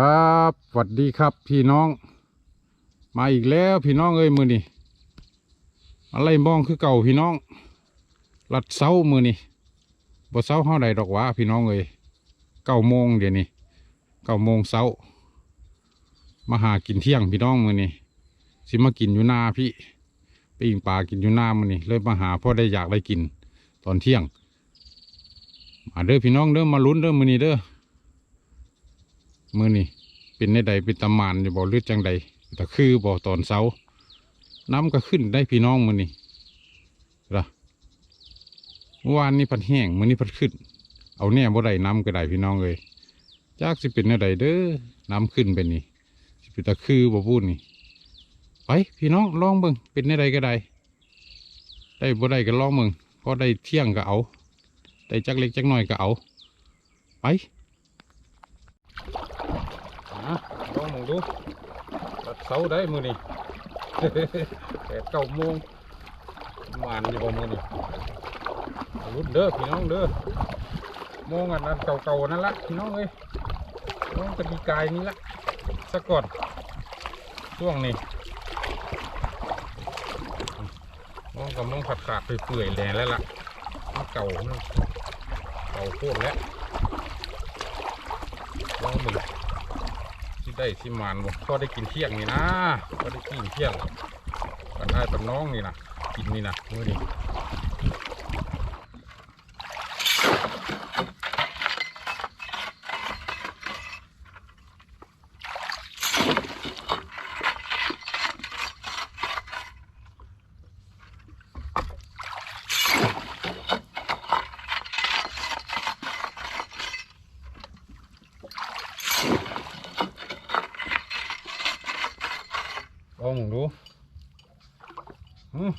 ครับสวัสดีครับพี่น้อง มาอีกแล้วพี่น้องเอ้ยมือนี่อะไรมองคือเก่าพี่น้องลัดเสามือนี่บ่เสาเฮาใดดอกหว่าพี่น้องเอ้ยเก้าโมงเดี๋ยวนี้เก้าโมงเสามาหากินเที่ยงพี่น้องมือนี่สิมากินอยู่นาพี่ปิ้งปลากินอยู่นามือนี่เลยมาหาพ่อได้อยากได้กินตอนเที่ยงมาเด้อพี่น้องเด้อมาลุ้นเด้อมือนี้เด้อ มือนี่เป็นในใดเป็นตำมานอยู่บ่หรือจังใดแต่คือบ่ตอนเสาน้ำก็ขึ้นได้พี่น้องมือนี่ละเมื่อวานนี้พัดแห้งมือนี้พัดขึ้น เอาแน่บ่ได้น้ำก็ได้พี่น้องเลยจากสิเป็นในใดเด้อน้ำขึ้นไปนี่สิเป็นตะคือบ่พูดนี่ไปพี่น้องลองเบิ่งเป็นในใดก็ได้ ได้บ่ได้ก็ลองเบิ่งพอได้เที่ยงก็เอาได้จักเล็กจักน้อยก็เอาไป อะลอง มองดูตัดเสาได้มือนี่แปดเก้าโมงมานอยู่บ่มือนี่รุ่นเด้อพี่น้องเด้อโมงอันนั้นเก่าๆนั่นละพี่น้องเอ้ยโมงกระดีกายนี่ละสักก่อนช่วงนี้โมงกับโมงขาดขาดๆเปื่อยๆแหล่แล้วล่ะเก่ามันเก่าโคตรแล้วลองมึง ได้สิมานบ่พอได้กินเที่ยงนี่นะพอได้กินเที่ยงกันได้กับน้องนี่นะกินนี่นะมือนี่ลองดูอืม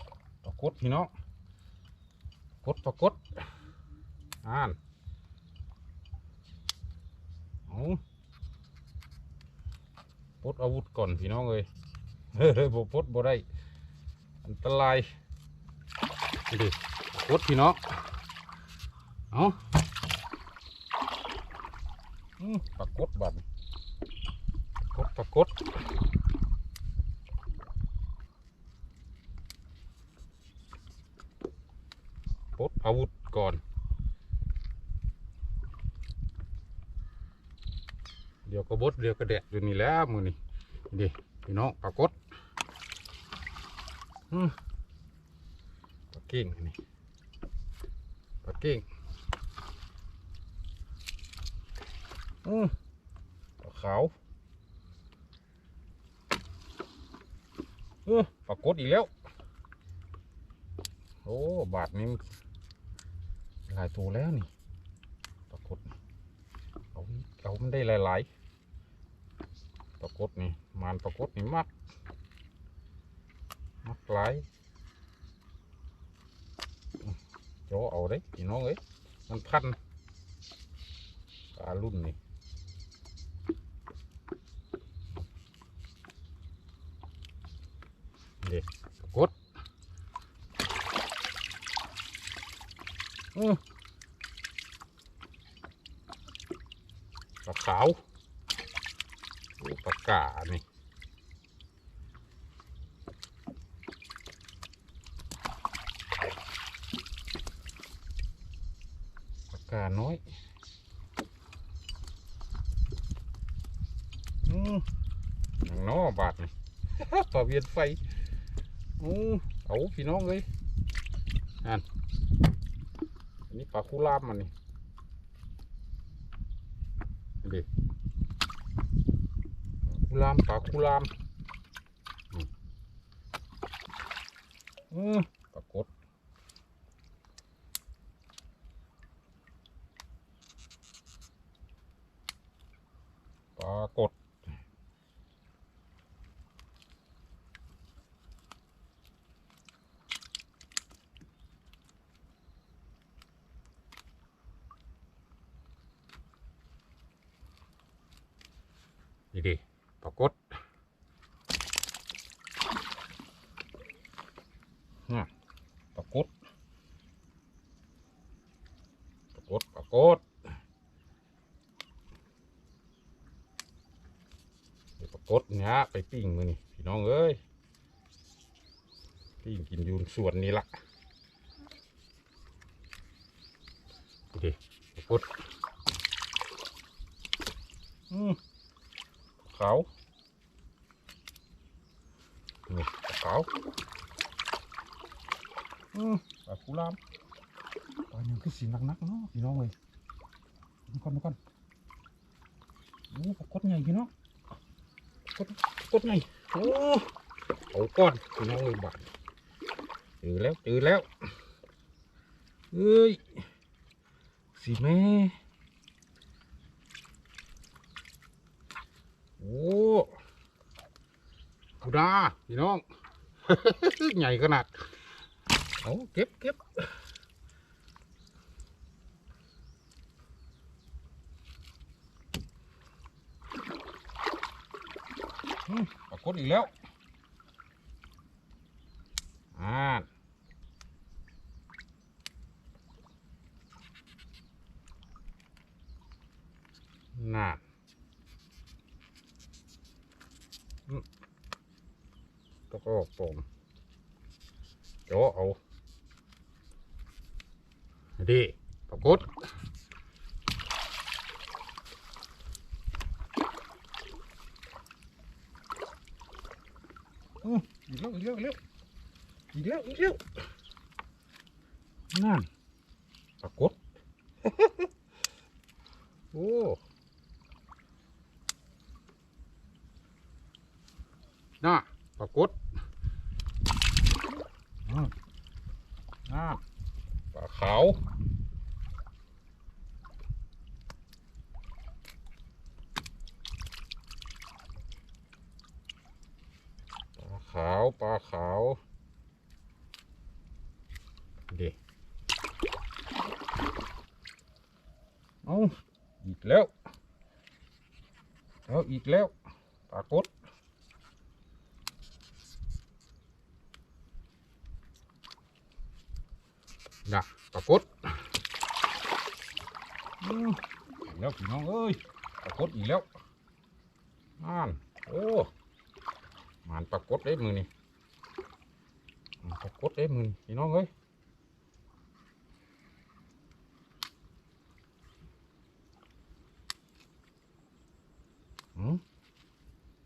ปรากฏ พี่น้องกดปรากฏอ่านเอาปดอาวุธก่อนพี่น้องเลยเฮ้ยบ่ปดบ่ได้อันตรายดิปดพี่น้องเอาอืมปรากฏบัดนี้กดปรากฏ ปลดอาวุธก่อน เดี๋ยวก็บดเดี๋ยวก็แดดอยู่นี่แล้วมือนี่ดิพี่น้องปรากฏอืมปลาเก่งนี่ปลาเก่งอืมปลาขาวเออปรากฏอีกแล้ว โอ้ บาทนี้มัน หลายตัวแล้วนี่ปรากฏเอาเอามันได้หลายๆปรากฏนี่มานปรากฏนี่มักมักหลายโจเอาได้พี่น้องเอ้ยมันพันปลารุ่นนี่เด็กกฏอืมปลาวโอ้ปลากานี่ปลากาน้อยอืมน้อบาดนี่ต่อเวียนไฟอือเอาพี่น้องเลยอันนี้ปลาคูลามมันนี่ ดิปลาคูลามปลาคูลามอืมอืมปลากดปลากดนี่ดิปลากดน่ะปลากด ปลากดปลากดกดเนี่ยไปปิ้งมือนี่พี่น้องเอ้ยปิ้งกินยูนสวนนี่ละดูดิปรากดอืมขาวนี่ขาวอืมปลากุลาม ปลายังคือสีนักๆเนาะพี่น้องเลยมาก่อนมาก่อนโอ้ปรากฏใหญ่พี่น้องกฏปรากฏใหญ่โอ้เอาก้อนพี่น้องเลยบัดเจอแล้วเจอแล้วเอ้ยสีแม่โอ้กูดาพี่น้อง ใหญ่ขนาดเอาเก็บเก็บ ปรากฏอีกแล้วอ่าน่าอืมแล้วก็ปมโจเอาดีปรากฏ อีกแล้วอีกแล้วอีกแล้วอีกแล้วนั่นปรากฏโอ้น่าปรากฏน่าปลาขาวปลาวปลาขาวด็เอาอีกแล้วเอาอีกแล้วปรากฏนะปรากฏอืมอีกแล้วพี่น้องเอ้ยปรากฏอีกแล้วนั่นโอ้ มันปรากฏได้มือนี่ปรากฏได้มือนี่พี่น้องเอ้ย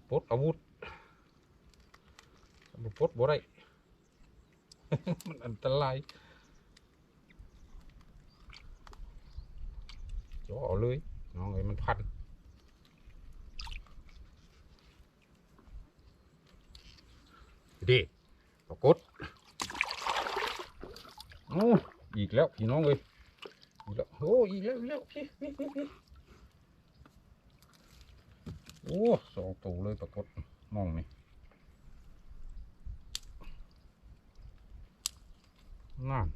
ปดอาวุธปดบ่ได้ มันอันตรายจ่อเอาเลยน้องเอ้ยมันพัน ดีปรากฏโอ้อีกแล้วพี่น้องเอ้ยอีกแล้วโอ้อีกแล้วอีกแล้วพี่พี่พี่พี่โอ้สองตัวเลยปรากฏมองนี่นั่น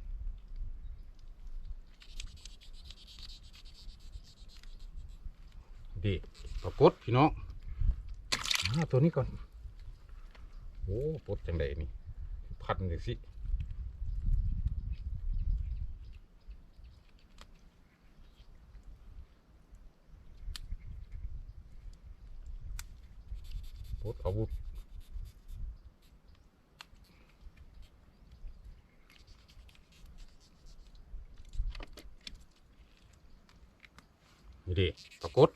ดีปรากฏพี่น้องมาตัวนี้ก่อน โอ้ปดจังไดนี่ พันจังสิปดอาวุธนี่ดิปรากฏ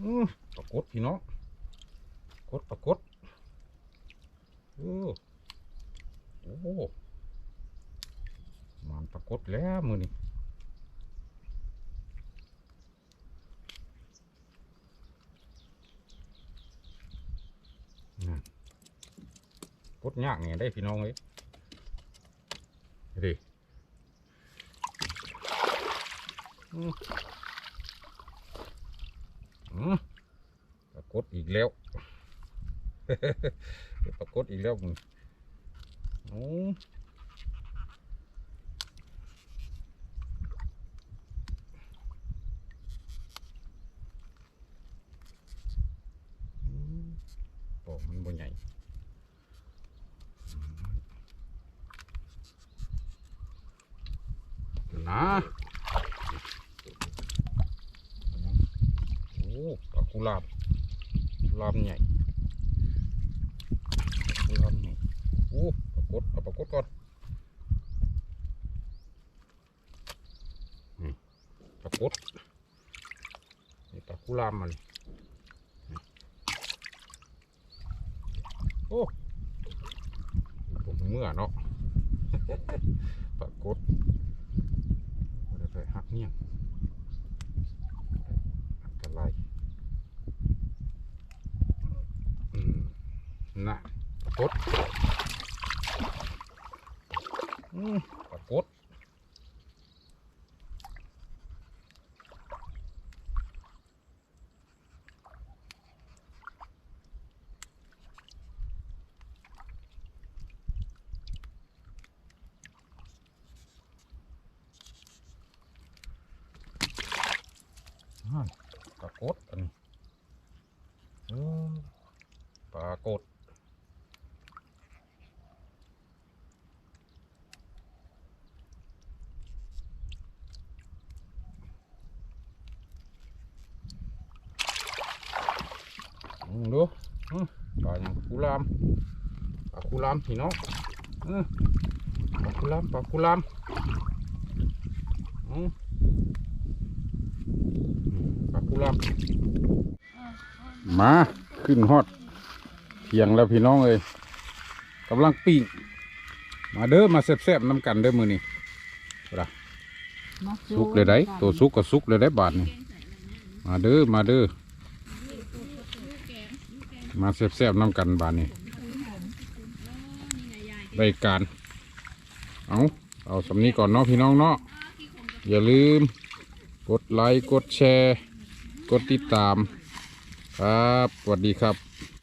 อือ ปรากฏพี่น้องกฏปรากฏเออโอ้มันปรากฏแล้วมือนี่นั่นปลดยากไงได้พี่น้องเลยดิอืมอืม ฏอีกแล้วปรากฏอีกแล้วมึงโอ้มปอกมันบ่ใหญ่อืมนะปลากุลาบ กุหลาบใหญ่กุหลาบใหญ่โอ้ปลากดเอาปลากดก่อนปลากดนี่ปลากุลาบมันนี่โอ้ผมเมื่อเนาะปรากฏบ่ได้ไปหักเนี่ยอันตรายอืม นะปรากฏอืมปรากฏอ่าปรากฏอันนี้อืมปรา กฏอืมดูปลาอย่างกุลามปลากุลามพี่น้องปลากุลามปลากุลามปลากุลามมา ขึ้นฮอด เที่ยงแล้วพี่น้องเอ้ยกำลังปิ้งมาเด้อมาแซ่บๆน้ำกันเด้อมือนี้สุกเลยได้ตัวสุกก็สุกเลยได้บาทนี่มาเด้อมาเด้อมาแซ่บๆน้ำกันบาทนี่รายการเอาเอาสำนี้ก่อนเนาะพี่น้องเนาะอย่าลืม กดไลค์กดแชร์ กดติดตาม ครับสวัสดีครับ